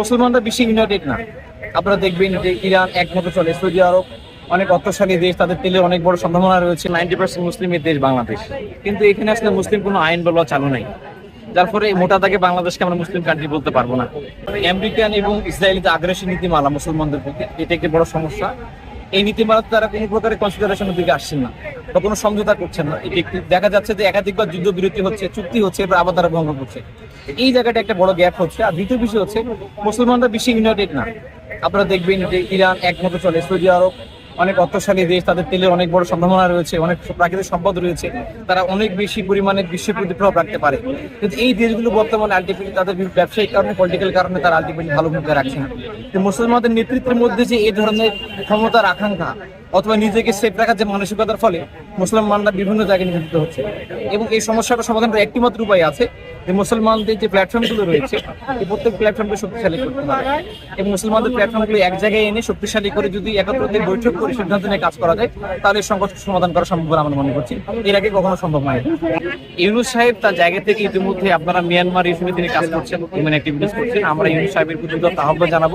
মুসলমানরা বেশি ইউনাইটেড না। আপনারা দেখবেন যে ইরান একমত চলে। সৌদি আরব অনেক অর্থশালী দেশ, তাদের তেলের অনেক বড় সম্ভাবনা রয়েছে। নাইনটি পার্সেন্ট মুসলিমের দেশ বাংলাদেশ। কিন্তু এখানে আসলে মুসলিম কোনো আইন বলা চালু নাই। যার ফলে মোটা তাকে বাংলাদেশকে আমরা মুসলিম কান্ট্রি বলতে পারব না। আমেরিকান এবং ইসরায়েলিতে আগ্রাসী নীতি মালা মুসলমানদের প্রতি, এটা একটি বড় সমস্যা। এই নীতিমালা তারা কোনো প্রকারের কনসিডারেশনের দিকে আসছেন না। বা কোনো সমঝোতা করছেন না। দেখা যাচ্ছে যে একাধিকবার যুদ্ধ বিরতি হচ্ছে, চুক্তি হচ্ছে এবার আবার তারা ভঙ্গ করছে। এই জায়গাটা একটা বড় গ্যাপ হচ্ছে। আর দ্বিতীয় বিষয় হচ্ছে, মুসলমানরা বেশি ইউনাইটেড না। আপনারা দেখবেন যে ইরান একমত চলে, সৌদি আরব অনেক অর্থশালী দেশ, তাদের তেলের অনেক বড় সম্ভাবনা রয়েছে, অনেক প্রাকৃতিক সম্পদ রয়েছে, তারা অনেক বেশি পরিমাণে বিশ্বের প্রতি প্রভাব রাখতে পারে। কিন্তু এই দেশগুলো বর্তমানে আলটিমেটলি তাদের ব্যবসায়িক কারণে পলিটিক্যাল কারণে তারা আলটিমেটলি ভালো ভূমিকা রাখছে না। মুসলমানদের নেতৃত্বের মধ্যে যে এই ধরনের ক্ষমতার আকাঙ্ক্ষা অথবা নিজেকে সেফ রাখার যে মানসিকতার ফলে মুসলমানরা বিভিন্ন জায়গায় নিয়োজিত হচ্ছে। এবং এই সমস্যাটা সমাধান করার একটি মাত্র উপায় আছে যে মুসলমানদের যে প্ল্যাটফর্মগুলো রয়েছে, এই প্রত্যেক প্ল্যাটফর্মকে শক্তিশালী করতে হবে। এবং মুসলমানদের প্ল্যাটফর্মগুলো এক জায়গায় এনে শক্তিশালী করে যদি একত্রতে বৈঠক করে সিদ্ধান্ত নিয়ে কাজ করা যায়, তাহলে সংকট সমাধান করা সম্ভব বলে আমরা মনে করছি। এর আগে কখনো সম্ভব নয় ইউনুস সাহেব তার জায়গা থেকে ইতিমধ্যে আপনারা মিয়ানমার ইস্যুতে তিনি কাজ করছেন হিউম্যান অ্যাক্টিভিটিস করছেন। আমরা ইউনুস সাহেবের প্রতি আহ্বান জানাব।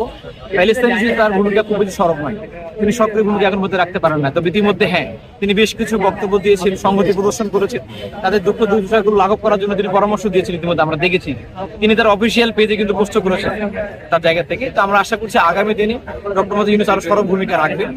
প্যালেস্তাইন তার ভূমিকা খুব বেশি সরব নয়। তিনি সক্রিয় ভূমিকা এখন মধ্যে রাখতে পারেন না। তবে ইতিমধ্যে হ্যাঁ তিনি বেশ কিছু বক্তব্য দিয়েছেন, সংহতি প্রদর্শন করেছেন। তাদের দুঃখ দুর্দশাগুলো লাঘব করার জন্য তিনি পরামর্শ দিয়েছেন, ইতিমধ্যে আমরা দেখেছি। তিনি তার অফিসিয়াল পেজে কিন্তু পোস্ট করেছেন তার জায়গা থেকে। তো আমরা আশা করছি আগামী দিনে ডক্টর মোদী ইউনুস আরও সরব ভূমিকা রাখবেন।